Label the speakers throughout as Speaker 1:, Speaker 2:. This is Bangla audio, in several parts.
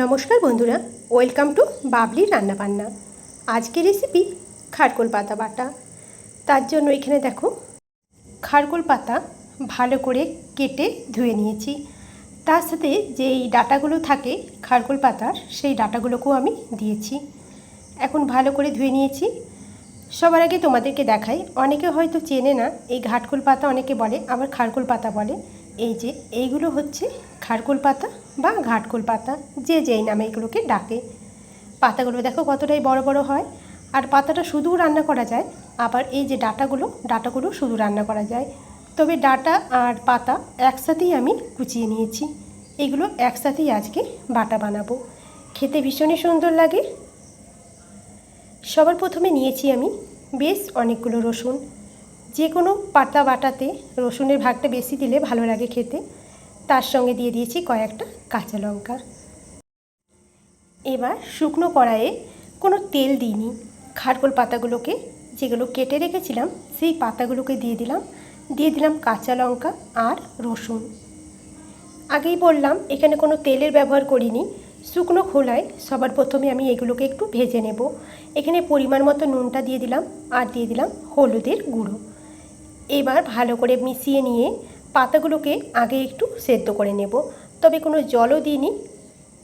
Speaker 1: নমস্কার বন্ধুরা, ওয়েলকাম টু বাবলির রান্নাবান্না। আজকের রেসিপি খারকোল পাতা বাটা। তার জন্য এখানে দেখো, খারকোল পাতা ভালো করে কেটে ধুয়ে নিয়েছি। তার সাথে যেই ডাটাগুলো থাকে খারকোল পাতার, সেই ডাটাগুলোকেও আমি দিয়েছি। এখন ভালো করে ধুয়ে নিয়েছি। সবার আগে তোমাদেরকে দেখাই, অনেকে হয়তো চেনে না, এই ঘাটকোল পাতা অনেকে বলে, আবার খারকোল পাতা বলে। এই যে, এইগুলো হচ্ছে খারকোল পাতা বা ঘাটকোল পাতা, যে যেই নামে এগুলোকে ডাকে। পাতাগুলো দেখো কতটাই বড় বড় হয়। আর পাতাটা শুধুও রান্না করা যায়, আবার এই যে ডাটাগুলো ডাটাগুলো শুধু রান্না করা যায়। তবে ডাটা আর পাতা একসাথেই আমি কুচিয়ে নিয়েছি। এগুলো একসাথেই আজকে বাটা বানাবো। খেতে ভীষণই সুন্দর লাগে। সবার প্রথমে নিয়েছি আমি বেশ অনেকগুলো রসুন। যে কোনো পাতা বাটাতে রসুনের ভাগটা বেশি দিলে ভালো লাগে খেতে। তার সঙ্গে দিয়ে দিয়েছি কয়েকটা কাঁচা লঙ্কা। এবার শুকনো কড়াইয়ে কোনো তেল দিইনি। খারকোল পাতাগুলোকে যেগুলো কেটে রেখেছিলাম, সেই পাতাগুলোকে দিয়ে দিলাম। দিয়ে দিলাম কাঁচা লঙ্কা আর রসুন। আগেই বললাম, এখানে কোনো তেলের ব্যবহার করিনি। শুকনো খোলায় সবার প্রথমে আমি এগুলোকে একটু ভেজে নেব। এখানে পরিমাণ মতো নুনটা দিয়ে দিলাম আর দিয়ে দিলাম হলুদের গুঁড়ো। এবার ভালো করে মিশিয়ে নিয়ে পাতাগুলোকে আগে একটু সেদ্ধ করে নেব। তবে কোনো জলও দিইনি।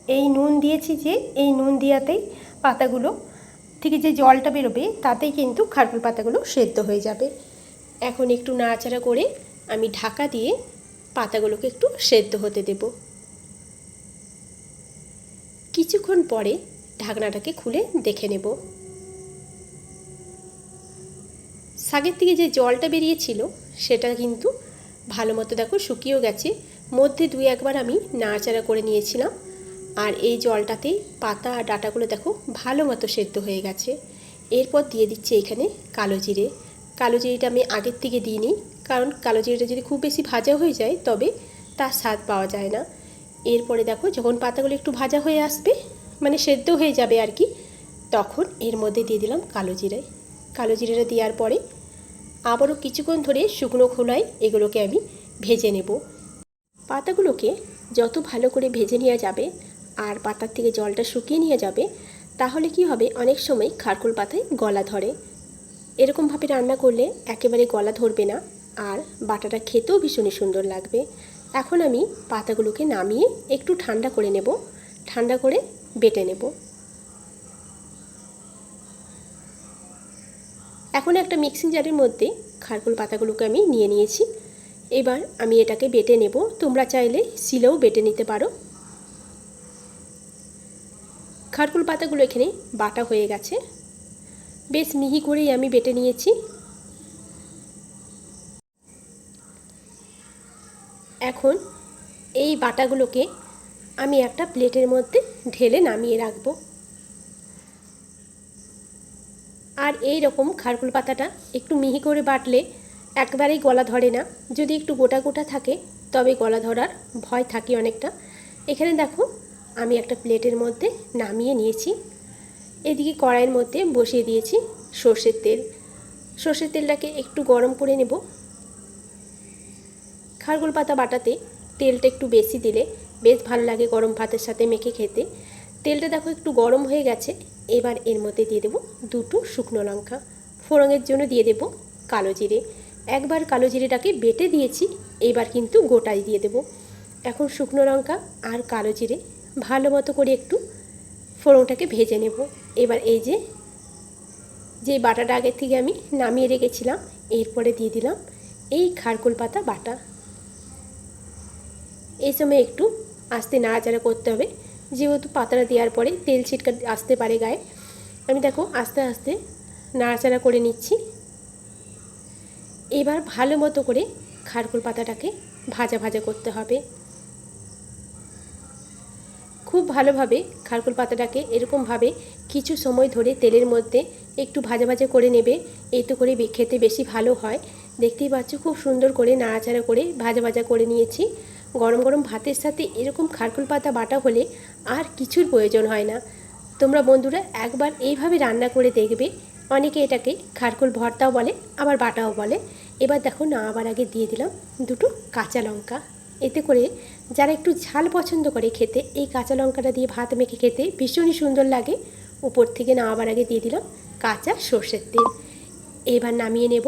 Speaker 1: এই নুন দিয়েছি যে, এই নুন দেওয়াতেই পাতাগুলো থেকে যে জলটা বেরোবে, তাতেই কিন্তু খারকুল পাতাগুলো সেদ্ধ হয়ে যাবে। এখন একটু নাড়াচাড়া করে আমি ঢাকা দিয়ে পাতাগুলোকে একটু সেদ্ধ হতে দেব। কিছুক্ষণ পরে ঢাকনাটাকে খুলে দেখে নেব। শাকের থেকে যে জলটা বেরিয়েছিল, সেটা কিন্তু ভালো মতো দেখো শুকিয়েও গেছে। মধ্যে দুই একবার আমি নাড়াচাড়া করে নিয়েছিলাম। আর এই জলটাতেই পাতা আর ডাটাগুলো দেখো ভালো মতো সেদ্ধ হয়ে গেছে। এরপর দিয়ে দিচ্ছি এখানে কালো জিরে। কালো জিরেটা আমি আগের থেকে দিইনি, কারণ কালো জিরেটা যদি খুব বেশি ভাজা হয়ে যায়, তবে তার স্বাদ পাওয়া যায় না। এরপরে দেখো যখন পাতাগুলো একটু ভাজা হয়ে আসবে মানে সেদ্ধ হয়ে যাবে আর কি, তখন এর মধ্যে দিয়ে দিলাম কালো জিরে। কালো জিরেটা দেওয়ার পরে আবারও কিছুক্ষণ ধরে শুকনো খোলায় এগুলোকে আমি ভেজে নেব। পাতাগুলোকে যত ভালো করে ভেজে নেওয়া যাবে আর পাতার থেকে জলটা শুকিয়ে নিয়ে যাবে, তাহলে কি হবে? অনেক সময় খারকুল পাতায় গলা ধরে। এরকমভাবে রান্না করলে একেবারে গলা ধরবে না আর বাটাটা খেতেও ভীষণই সুন্দর লাগবে। এখন আমি পাতাগুলোকে নামিয়ে একটু ঠান্ডা করে নেব। ঠান্ডা করে বেটে নেব। এখন একটা মিক্সিং জারের মধ্যে খারকুল পাতাগুলোকে আমি নিয়ে নিয়েছি। এবার আমি এটাকে বেটে নেব। তোমরা চাইলে শিলেও বেটে নিতে পারো। খারকুল পাতাগুলো এখানে বাটা হয়ে গেছে। বেশ মিহি করেই আমি বেটে নিয়েছি। এখন এই বাটাগুলোকে আমি একটা প্লেটের মধ্যে ঢেলে নামিয়ে রাখব। আর এই রকম খারকুল পাতাটা একটু মিহি করে বাটলে একবারেই গলা ধরে না। যদি একটু গোটা গোটা থাকে, তবে গলা ধরার ভয় থাকে অনেকটা। এখানে দেখো, আমি একটা প্লেটের মধ্যে নামিয়ে নিয়েছি। এদিকে কড়াইয়ের মধ্যে বসিয়ে দিয়েছি সর্ষের তেল। সর্ষের তেলটাকে একটু গরম করে নেব। খারগুল পাতা বাটাতে তেলটা একটু বেশি দিলে বেশ ভালো লাগে গরম ভাতের সাথে মেখে খেতে। তেলটা দেখো একটু গরম হয়ে গেছে। এবার এর মধ্যে দিয়ে দেবো দুটো শুকনো লঙ্কা। ফোড়নের জন্য দিয়ে দেবো কালো জিরে। একবার কালো জিরেটাকে বেটে দিয়েছি, এবার কিন্তু গোটাই দিয়ে দেবো। এখন শুকনো লঙ্কা আর কালো জিরে ভালো মতো করে একটু ফোড়নটাকে ভেজে নেব। এবার এই যে যে বাটাটা আগের থেকে আমি নামিয়ে রেখেছিলাম, এরপরে দিয়ে দিলাম এই খারকুল পাতা বাটা। এই সময় একটু আস্তে নাড়াচাড়া করতে হবে। যেহেতু পাতাটা দেওয়ার পরে তেল ছিটকা আসতে পারে গায়ে, আমি দেখো আস্তে আস্তে নাড়াচাড়া করে নিচ্ছি। এবার ভালো মতো করে খারকুল পাতাটাকে ভাজা ভাজা করতে হবে। খুব ভালোভাবে খারকুল পাতাটাকে এরকমভাবে কিছু সময় ধরে তেলের মধ্যে একটু ভাজা ভাজা করে নেবে, এতে করে খেতে বেশি ভালো হয়। দেখতেই পাচ্ছ খুব সুন্দর করে নাড়াচাড়া করে ভাজা ভাজা করে নিয়েছি। গরম গরম ভাতের সাথে এরকম খারকুল পাতা বাটা হলে আর কিছুর প্রয়োজন হয় না। তোমরা বন্ধুরা একবার এইভাবে রান্না করে দেখবে। অনেকে এটাকে খারকুল ভর্তাও বলে, আবার বাটাও বলে। এবার দেখো না, আবার আগে দিয়ে দিলাম দুটো কাঁচা লঙ্কা। এতে করে যারা একটু ঝাল পছন্দ করে খেতে, এই কাঁচা লঙ্কাটা দিয়ে ভাত মেখে খেতে ভীষণই সুন্দর লাগে। উপর থেকে নামাবার আগে দিয়ে দিলাম কাঁচা সর্ষের তেল। এবার নামিয়ে নেব।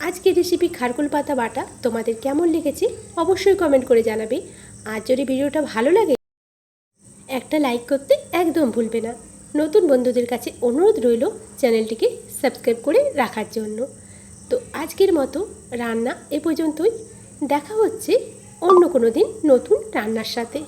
Speaker 1: আজকের রেসিপি খারকুল পাতা বাটা তোমাদের কেমন লেগেছে অবশ্যই কমেন্ট করে জানাবে। আর যদি ভিডিওটা ভালো লাগে একটা লাইক করতে একদম ভুলবে না। নতুন বন্ধুদের কাছে অনুরোধ রইল চ্যানেলটিকে সাবস্ক্রাইব করে রাখার জন্য। তো আজকের মতো রান্না এ পর্যন্তই। দেখা হচ্ছে অন্য কোনো দিন নতুন রান্নার সাথে।